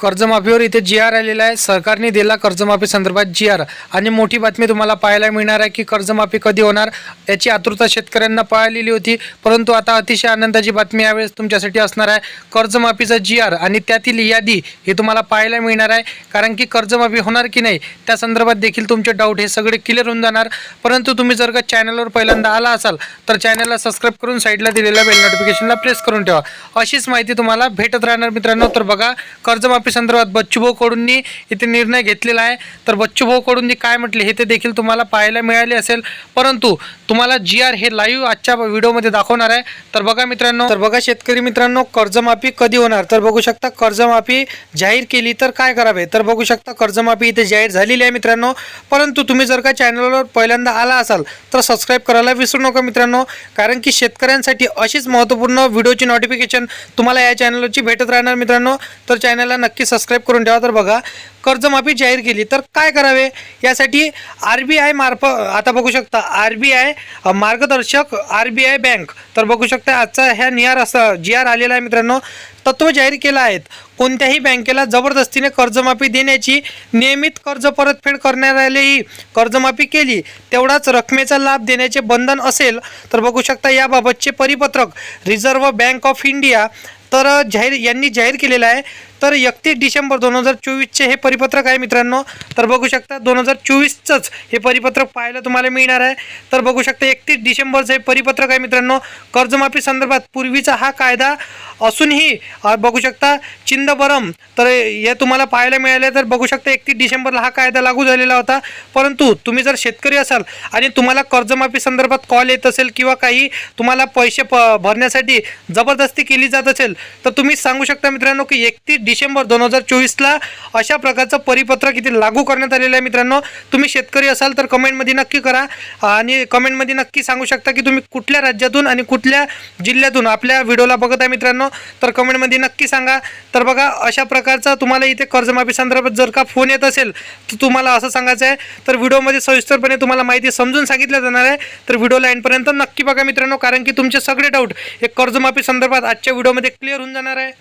कर्जमाफीवर इथे जी आर आलेला आहे. सरकारने दिला कर्जमाफी संदर्भात जी आर आणि मोठी बातमी तुम्हाला पाहायला मिळणार आहे की कर्जमाफी कधी होणार याची आतुरता शेतकऱ्यांना पाळलेली होती. परंतु आता अतिशय आनंदाची बातमी यावेळेस तुमच्यासाठी असणार आहे. कर्जमाफीचा जी आर आणि त्यातील यादी हे तुम्हाला पाहायला मिळणार आहे. कारण की कर्जमाफी होणार की नाही त्या संदर्भात देखील तुमचे डाऊट हे सगळे क्लिअर होऊन जाणार. परंतु तुम्ही जर का चॅनलवर पहिल्यांदा आला असाल तर चॅनलला सबस्क्राईब करून साईडला दिलेल्या बेल नोटिफिकेशनला प्रेस करून ठेवा. अशीच माहिती तुम्हाला भेटत राहणार मित्रांनो. तर बघा कर्जमाफी संदर्भात बच्चूभाऊ कडूंनी इथे निर्णय घेतलेला आहे. तर बच्चूभाऊ कडूंनी काय म्हटले हे ते देखील तुम्हाला पाहायला मिळाले असेल. परंतु तुम्हाला जी आर हे लाईव्ह आजच्या व्हिडिओमध्ये दाखवणार आहे. तर बघा मित्रांनो तर बघा शेतकरी मित्रांनो कर्जमाफी कधी होणार? तर बघू शकता कर्जमाफी जाहीर केली तर काय करावे? तर बघू शकता कर्जमाफी इथे जाहीर झालेली आहे मित्रांनो. परंतु तुम्ही जर का चॅनलवर पहिल्यांदा आला असाल तर सबस्क्राईब करायला विसरू नका मित्रांनो. कारण की शेतकऱ्यांसाठी अशीच महत्त्वपूर्ण व्हिडिओची नोटिफिकेशन तुम्हाला या चॅनलची भेटत राहणार मित्रांनो. तर चॅनलला नक्की सबस्क्राईब करून ठेवा. तर बघा कर्जमाफी जाहीर केली. तर काय करावे? यासाठी आर बी आय मार्फत आता बघू शकता आर बी आय मार्गदर्शक आर बी आय बँक तर बघू शकता आजचा ह्या निहार असा जी आर आलेला आहे मित्रांनो तत्व जाहीर केलं आहेत. कोणत्याही बँकेला जबरदस्तीने कर्जमाफी देण्याची नियमित कर्ज परतफेड करणाऱ्यालाही कर्जमाफी केली. तेवढाच रकमेचा लाभ देण्याचे बंधन असेल तर बघू शकता याबाबतचे परिपत्रक रिझर्व्ह बँक ऑफ इंडिया तर जाहीर यांनी जाहीर केलेलं आहे. तर एकतीस डिसेंबर दोन हजार चोवीसचे हे परिपत्रक आहे मित्रांनो. तर बघू शकता दोन हजार चोवीसचंच हे परिपत्रक पाहायला तुम्हाला मिळणार आहे. तर बघू शकता एकतीस डिसेंबरचं हे परिपत्रक आहे मित्रांनो. कर्जमाफी संदर्भात पूर्वीचा हा कायदा असूनही बघू शकता चिंदबरम तर हे तुम्हाला पाहायला मिळाले तर बघू शकता एकतीस डिसेंबरला हा कायदा लागू झालेला होता. परंतु तुम्ही जर शेतकरी असाल आणि तुम्हाला कर्जमाफी संदर्भात कॉल येत असेल किंवा काही तुम्हाला पैसे प भरण्यासाठी जबरदस्ती केली जात असेल तर तुम्ही सांगू शकता मित्रांनो की एकतीस डिसेंबर दोन हजार चोवीसला अशा प्रकारचं परिपत्रक इथे लागू करण्यात आलेलं आहे मित्रांनो. तुम्ही शेतकरी असाल तर कमेंटमध्ये नक्की करा आणि कमेंटमध्ये नक्की सांगू शकता की तुम्ही कुठल्या राज्यातून आणि कुठल्या जिल्ह्यातून आपल्या व्हिडिओला बघत आहे मित्रांनो. तर कमेंटमध्ये नक्की सांगा. तर बघा अशा प्रकारचा तुम्हाला इथे कर्जमाफी संदर्भात जर का फोन येत असेल तर तुम्हाला असं सांगायचं आहे. तर व्हिडिओमध्ये सविस्तरपणे तुम्हाला माहिती समजून सांगितलं जाणार आहे. तर व्हिडिओला एंडपर्यंत नक्की बघा मित्रांनो कारण की तुमचे सगळे डाऊट हे कर्जमाफी संदर्भात आजच्या व्हिडिओमध्ये क्लिअर होऊन जाणार आहे.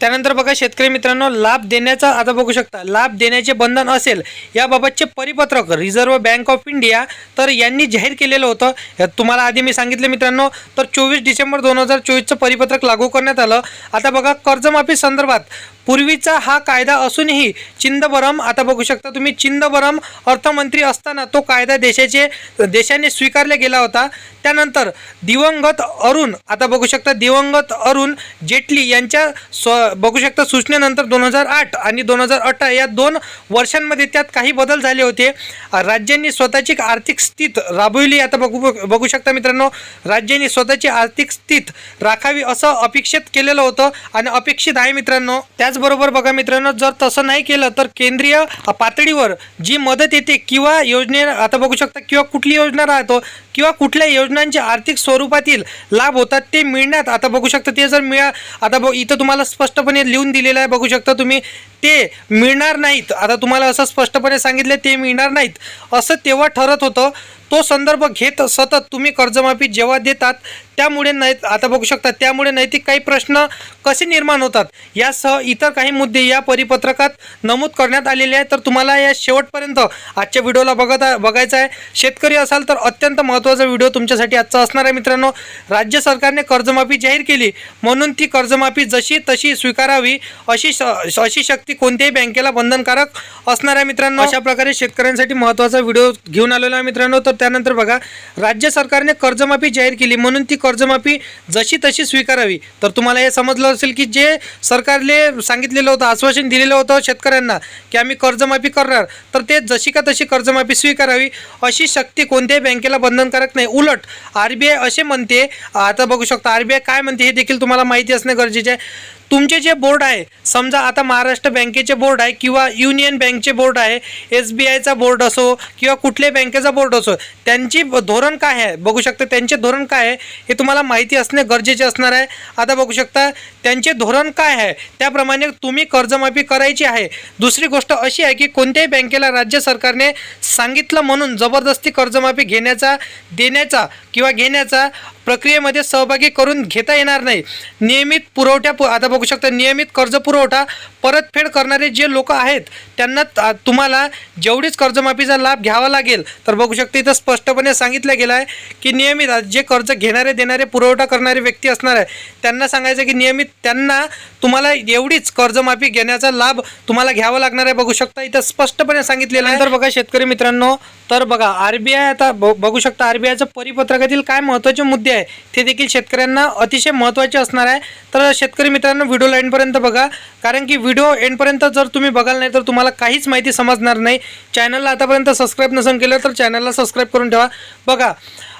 त्यानंतर बघा शेतकरी मित्रांनो लाभ देण्याचा आता बघू शकता. लाभ देण्याचे बंधन असेल याबाबतचे परिपत्रक रिझर्व्ह बँक ऑफ इंडिया तर यांनी जाहीर केलेलं होतं. तुम्हाला आधी मी सांगितलं मित्रांनो तर चोवीस डिसेंबर दोन हजार चोवीसचं परिपत्रक लागू करण्यात आलं. आता बघा कर्जमाफी संदर्भात पूर्वीचा हा कायदा असूनही चिंदबरम आता बघू शकता तुम्ही चिंदबरम अर्थमंत्री असताना तो कायदा देशाचे देशाने स्वीकारला गेला होता. त्यानंतर दिवंगत अरुण आता बघू शकता दिवंगत अरुण जेटली यांच्या स्व बघू शकता सूचनेनंतर दोन हजार आठ आणि दोन हजार अठरा या दोन वर्षांमध्ये त्यात काही बदल झाले होते. राज्यांनी स्वतःची आर्थिक स्थित राबविली. आता बघू बघू शकता मित्रांनो राज्यांनी स्वतःची आर्थिक स्थित राखावी असं अपेक्षित केलेलं होतं आणि अपेक्षित आहे मित्रांनो. त्याच त्याचबरोबर बघा मित्रांनो जर तसं नाही केलं तर केंद्रीय पातळीवर जी मदत येते किंवा योजने आता बघू शकता किंवा कुठली योजना राहतो किंवा कुठल्या योजनांचे आर्थिक स्वरूपातील लाभ होतात ते मिळण्यात आता बघू शकता ते जर मिळा आता बघ इथं तुम्हाला स्पष्टपणे लिहून दिलेलं आहे बघू शकता तुम्ही ते मिळणार नाहीत. आता तुम्हाला असं स्पष्टपणे सांगितलं ते मिळणार नाहीत. असं तेव्हा ठरत होतं. तो संदर्भ घेत सतत तुम्ही कर्जमाफी जेव्हा देतात त्यामुळे नाही आता बघू शकता त्यामुळे नैतिक काही प्रश्न कसे निर्माण होतात? यासह इतर काही मुद्दे या परिपत्रकात नमूद करण्यात आलेले आहेत. तर तुम्हाला या शेवटपर्यंत आजच्या व्हिडिओला बघत बघायचा आहे. शेतकरी असाल तर अत्यंत महत्त्वाचा व्हिडिओ तुमच्यासाठी आजचा असणार आहे मित्रांनो. राज्य सरकारने कर्जमाफी जाहीर केली. म्हणून ती कर्जमाफी जशी तशी स्वीकारावी अशी श- अशी शक्ती कोणत्याही बँकेला बंधनकारक असणार आहे मित्रांनो. अशा प्रकारे शेतकऱ्यांसाठी महत्त्वाचा व्हिडिओ घेऊन आलेला आहे मित्रांनो. तर त्यानंतर बघा राज्य सरकारने कर्जमाफी जाहीर केली. म्हणून ती कर्जमाफी जशी तशी स्वीकारावी. तर तुम्हाला हे समजलं असेल की जे सरकारने सांगितलेलं होतं आश्वासन दिलेलं होतं शेतकऱ्यांना की आम्ही कर्जमाफी करणार तर ते जशी का तशी कर्जमाफी स्वीकारावी. अशी शक्ती कोणत्याही बँकेला बंधनकारक नाही. उलट आर बी आय असे म्हणते आता बघू शकता आर बी आय काय म्हणते हे देखील तुम्हाला माहिती असणे गरजेचे आहे. तुमचे जे बोर्ड आहे समजा आता महाराष्ट्र बँकेचे बोर्ड आहे किंवा युनियन बँकचे बोर्ड आहे एस बी आयचा बोर्ड असो किंवा कुठल्या बँकेचा बोर्ड असो त्यांची ब- धोरण काय आहे? बघू शकता त्यांचे धोरण काय आहे हे तुम्हाला माहिती असणे गरजेचे असणार आहे. आता बघू शकता त्यांचे धोरण काय आहे? त्याप्रमाणे तुम्ही कर्जमाफी करायची आहे. दुसरी गोष्ट अशी आहे की कोणत्याही बँकेला राज्य सरकारने सांगितलं म्हणून जबरदस्ती कर्जमाफी घेण्याचा देण्याचा किंवा घेण्याचा प्रक्रियेमध्ये सहभागी करून घेता येणार नाही. नियमित पुरवठ्या पु- आता बघू शकता नियमित कर्ज पुरवठा परतफेड करणारे जे लोक आहेत त्यांना तुम्हाला जेवढीच कर्जमाफीचा लाभ घ्यावा लागेल तर बघू शकता इथं स्पष्टपणे सांगितलं गेलं आहे की नियमित जे कर्ज घेणारे देणारे पुरवठा करणारे व्यक्ती असणार आहे त्यांना सांगायचं की नियमित त्यांना तुम्हाला एवढीच कर्जमाफी घेण्याचा लाभ तुम्हाला घ्यावा लागणार आहे. बघू शकता इथं स्पष्टपणे सांगितलेलं आहे. तर बघा शेतकरी मित्रांनो तर बघा आर बी आय आता ब- बघू शकता आर बी आयचं परिपत्रकातील काय महत्त्वाचे मुद्दे आहे. ते देखील शेतकऱ्यांना अतिशय महत्त्वाचे असणार आहे. तर शेतकरी मित्रांनो व्हिडिओ एंडपर्यंत बघा. कारण की व्हिडिओ एंडपर्यंत जर तुम्ही बघाल नाही तर तुम्हाला काहीच माहिती समजणार नाही. चॅनलला आतापर्यंत सबस्क्राईब नसेल केलं तर चॅनलला सबस्क्राईब करून ठेवा. बघा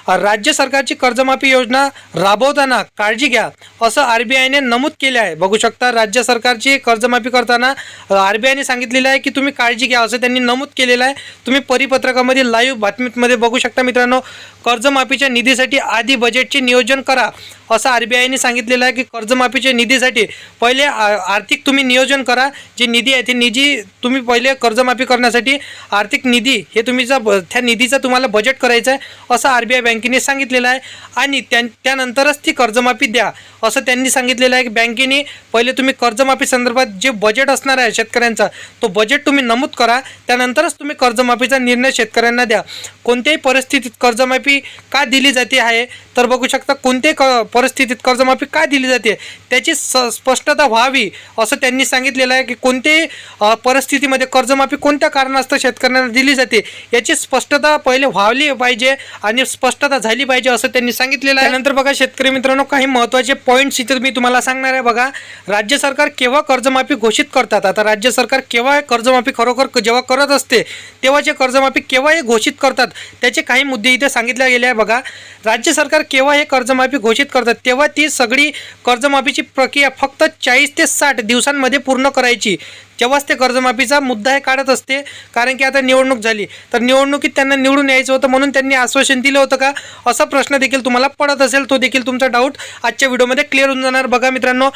राज्य सरकारची कर्जमाफी योजना राबवताना काळजी घ्या असं आर बी आयने नमूद केले आहे. बघू शकता राज्य सरकारची कर्जमाफी करताना आर बी आयने सांगितलेलं आहे की तुम्ही काळजी घ्या असं त्यांनी नमूद केलेलं आहे. तुम्ही परिपत्रकामध्ये लाईव्ह बातमीमध्ये बघू शकता मित्रांनो कर्जमाफीच्या निधीसाठी आधी बजेटचे नियोजन करा असं आर बी आयने सांगितलेलं आहे की कर्जमाफीच्या निधीसाठी पहिले आ- आर्थिक तुम्ही नियोजन करा जे निधी आहे ते निधी तुम्ही पहिले कर्जमाफी करण्यासाठी आर्थिक निधी हे तुम्ही जर त्या निधीचं तुम्हाला बजेट करायचं आहे असं आर बी आय बँक बँकेने सांगितलेलं आहे आणि त्या त्यानंतरच ती कर्जमाफी द्या. असं त्यांनी सांगितलेलं आहे की बँकेने पहिले तुम्ही कर्जमाफी संदर्भात जे बजेट असणार आहे शेतकऱ्यांचा तो बजेट तुम्ही नमूद करा. त्यानंतरच तुम्ही कर्जमाफीचा निर्णय शेतकऱ्यांना द्या. कोणत्याही परिस्थितीत कर्जमाफी का दिली जाते आहे? तर बघू शकता कोणत्याही क परिस्थितीत कर्जमाफी का दिली जाते? त्याची स स्पष्टता व्हावी असं त्यांनी सांगितलेलं आहे की कोणत्याही परिस्थितीमध्ये कर्जमाफी कोणत्या कारणास्तव शेतकऱ्यांना दिली जाते? याची स्पष्टता पहिले व्हावली पाहिजे आणि स्पष्ट पूर्तता झाली पाहिजे असं त्यांनी सांगितलेलं आहे. नंतर बघा शेतकरी मित्रांनो काही महत्त्वाचे पॉईंट्स इथे मी तुम्हाला सांगणार आहे. बघा राज्य सरकार केव्हा कर्जमाफी घोषित करतात? आता राज्य सरकार केव्हा कर्जमाफी खरोखर जेव्हा करत असते तेव्हाचे कर्जमाफी केव्हा हे घोषित करतात त्याचे काही मुद्दे इथे सांगितले गेले आहे. बघा राज्य सरकार केव्हा हे कर्जमाफी घोषित करतात? तेव्हा ती सगळी कर्जमाफीची प्रक्रिया फक्त चाळीस ते साठ दिवसांमध्ये पूर्ण करायची. जेव्हाच ते कर्जमाफीचा मुद्दा हे काढत असते. कारण की आता निवडणूक झाली. तर निवडणुकीत त्यांना निवडून यायचं होतं म्हणून त्यांनी आश्वासन दिलं होतं का? असा प्रश्न देखील तुम्हाला पडत असेल तो देखील तुमचा डाऊट आजच्या व्हिडिओमध्ये क्लिअर होऊन जाणार. बघा मित्रांनो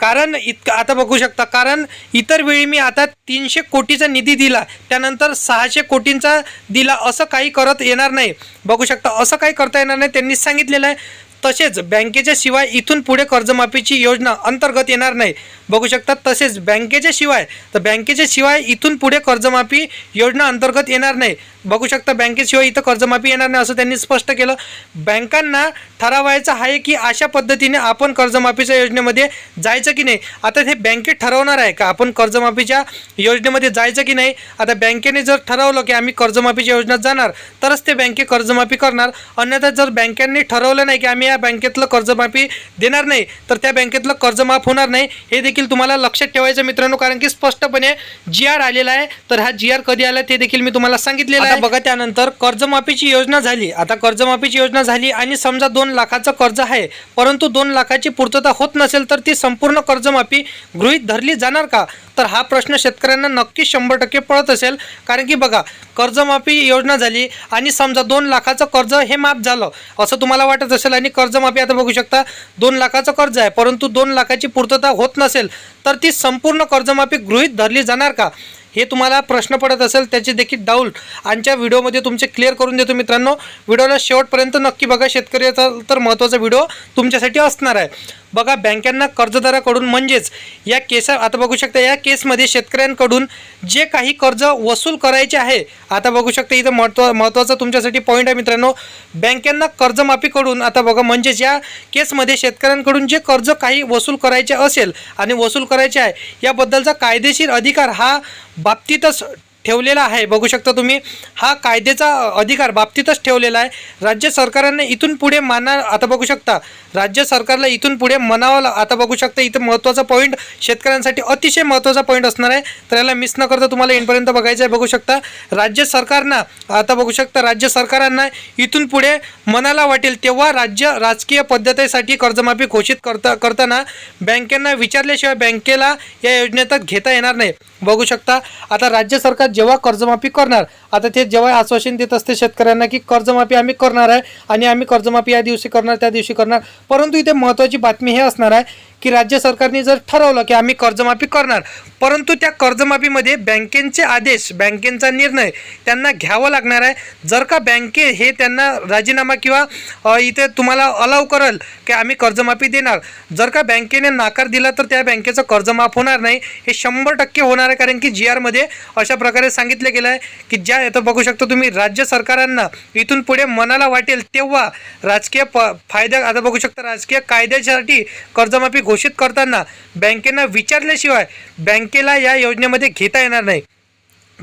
कारण इतकं आता बघू शकता कारण इतर वेळी मी आता तीनशे कोटीचा निधी दिला त्यानंतर सहाशे कोटींचा दिला असं काही करत येणार नाही. बघू शकता असं काही करता येणार नाही त्यांनी सांगितलेलं आहे. तसेच बँकेच्या शिवाय इथून पुढे कर्जमाफीची योजना अंतर्गत येणार नाही. बघू शकतात तसेच बँकेच्या शिवाय तर बँकेच्या शिवाय इथून पुढे कर्जमाफी योजना अंतर्गत येणार नाही. बघू शकता बँकेशिवाय इथं कर्जमाफी येणार नाही असं त्यांनी स्पष्ट केलं. बँकांना ठरवायचं आहे की अशा पद्धतीने आपण कर्जमाफीच्या योजनेमध्ये जायचं की नाही? आता हे बँकेत ठरवणार आहे का? आपण कर्जमाफीच्या योजनेमध्ये जायचं की नाही? आता बँकेने जर ठरवलं की आम्ही कर्जमाफीच्या योजनेत जाणार तरच ते बँके कर्जमाफी करणार. अन्यथा जर बँकांनी ठरवलं नाही की आम्ही या बँकेतलं कर्जमाफी देणार नाही तर त्या बँकेतलं कर्जमाफ होणार नाही. हे देखील तुम्हाला लक्षात ठेवायचं मित्रांनो कारण की स्पष्टपणे जी आर आलेला आहे. तर हा जी आर कधी आला ते देखील मी तुम्हाला सांगितलेलं आहे. बघा त्यानंतर कर्जमाफीची योजना झाली. आता कर्जमाफीची योजना झाली आणि समजा दोन लाखाचं कर्ज आहे परंतु दोन लाखाची पूर्तता होत नसेल तर ती संपूर्ण कर्जमाफी गृहीत धरली जाणार का? तर हा प्रश्न शेतकऱ्यांना नक्की शंभर टक्के पडत असेल. कारण की बघा कर्जमाफी योजना झाली आणि समजा दोन लाखाचं कर्ज हे माफ झालं असं तुम्हाला वाटत असेल आणि कर्जमाफी आता बघू शकता दोन लाखाचं कर्ज आहे परंतु दोन लाखाची पूर्तता होत नसेल तर ती संपूर्ण कर्जमाफी गृहीत धरली जाणार का? हे तुम्हाला प्रश्न पडत असेल त्याचे देखील डाऊट आमच्या व्हिडिओमध्ये तुमचे क्लिअर करून देतो मित्रांनो. व्हिडिओला शेवटपर्यंत नक्की बघा शेतकऱ्याचा तर महत्त्वाचा व्हिडिओ तुमच्यासाठी असणार आहे. बघा बँकांना कर्जदाराकडून म्हणजेच या केसा आता बघू शकता या केसमध्ये शेतकऱ्यांकडून जे काही कर्ज वसूल करायचे आहे आता बघू शकता इथं महत्त्व महत्त्वाचा तुमच्यासाठी पॉईंट आहे मित्रांनो. बँकांना कर्जमाफीकडून आता बघा म्हणजेच या केसमध्ये शेतकऱ्यांकडून जे कर्ज काही वसूल करायचे असेल आणि वसूल करायचे आहे याबद्दलचा कायदेशीर अधिकार हा बाबतीतच ठेवलेला आहे. बघू शकता तुम्ही हा कायद्याचा अधिकार बाबतीतच ठेवलेला आहे. राज्य सरकारांना इथून पुढे माना आता बघू शकता राज्य सरकारला इथून पुढे मनावं आता बघू शकता इथं महत्त्वाचा पॉईंट शेतकऱ्यांसाठी अतिशय महत्त्वाचा पॉईंट असणार आहे. तर याला मिस न करता तुम्हाला एंडपर्यंत बघायचं आहे बघू शकता. राज्य सरकारना आता बघू शकता राज्य सरकारांना इथून पुढे मनाला वाटेल तेव्हा राज्य राजकीय पद्धतीसाठी कर्जमाफी घोषित करता करताना बँकेंना विचारल्याशिवाय बँकेला या योजनेत घेता येणार नाही. बघू शकता आता राज्य सरकार जेव्हा कर्जमाफी करणार आता ते जेव्हा आश्वासन देत असते शेतकऱ्यांना की कर्जमाफी आम्ही करणार आहे आणि आम्ही कर्जमाफी या दिवशी करणार त्या दिवशी करणार. परंतु इथे महत्त्वाची बातमी हे असणार आहे की राज्य सरकारने जर ठरवलं की आम्ही कर्जमाफी करणार परंतु त्या कर्जमाफीमध्ये बँकेचे आदेश बँकेचा निर्णय त्यांना घ्यावं लागणार आहे. जर का बँके हे त्यांना राजीनामा किंवा इथे तुम्हाला अलाव करेल की आम्ही कर्जमाफी देणार जर का बँकेने नाकार दिला तर त्या बँकेचं कर्जमाफ होणार नाही. हे शंभर टक्के होणार आहे कारण की जी आरमध्ये अशा प्रकारे सांगितलं गेलं आहे की ज्या इथं बघू शकतो तुम्ही राज्य सरकारांना इथून पुढे मनाला वाटेल तेव्हा राजकीय प फायदा आता बघू शकता राजकीय कायद्यासाठी कर्जमाफी घोषित करताना बँकेनं विचारल्याशिवाय बँकेला या योजनेमध्ये घेता येणार नाही.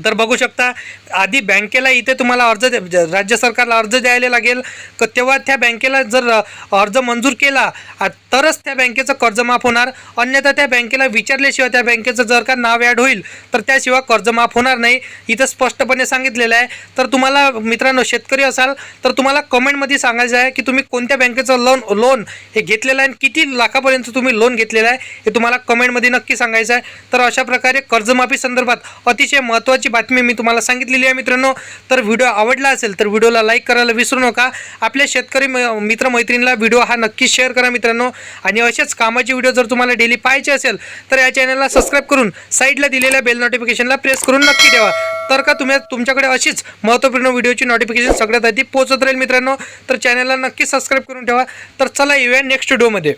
तर बघू शकता आधी बँकेला इथे तुम्हाला अर्ज द्या- ज- राज्य सरकारला अर्ज द्यायला लागेल. क तेव्हा त्या बँकेला जर अर्ज मंजूर केला तरच त्या बँकेचं कर्ज माफ होणार. अन्यथा त्या बँकेला विचारल्याशिवाय त्या बँकेचं जर का नाव ॲड होईल तर त्याशिवाय कर्ज माफ होणार नाही. इथं स्पष्टपणे सांगितलेलं आहे. तर तुम्हाला मित्रांनो शेतकरी असाल तर तुम्हाला कमेंटमध्ये सांगायचं आहे की तुम्ही कोणत्या बँकेचं लोन लोन हे घेतलेलं आहे आणि किती लाखापर्यंत तुम्ही लोन घेतलेलं आहे हे तुम्हाला कमेंटमध्ये नक्की सांगायचं आहे. तर अशा प्रकारे कर्जमाफी संदर्भात अतिशय महत्त्वाची बातमी मी तुम्हाला सांगितलेली आहे मित्रांनो. तर व्हिडिओ आवडला असेल तर व्हिडिओला लाईक करायला विसरू नका. आपल्या शेतकरी म- मित्रमैत्रिणीला व्हिडिओ हा नक्की शेअर करा मित्रांनो. आणि असेच कामाचे व्हिडिओ जर तुम्हाला डेली पाहायचे असेल तर या चॅनलला सबस्क्राईब करून साईडला दिलेल्या बेल नोटिफिकेशनला प्रेस करून नक्की ठेवा. तर का तुम्ही तुमच्याकडे अशीच महत्त्वपूर्ण व्हिडिओची नोटिफिकेशन सगळ्यात आधी पोहोचत राहील मित्रांनो. तर चॅनलला नक्की सबस्क्राईब करून ठेवा. तर चला येऊया नेक्स्ट व्हिडिओमध्ये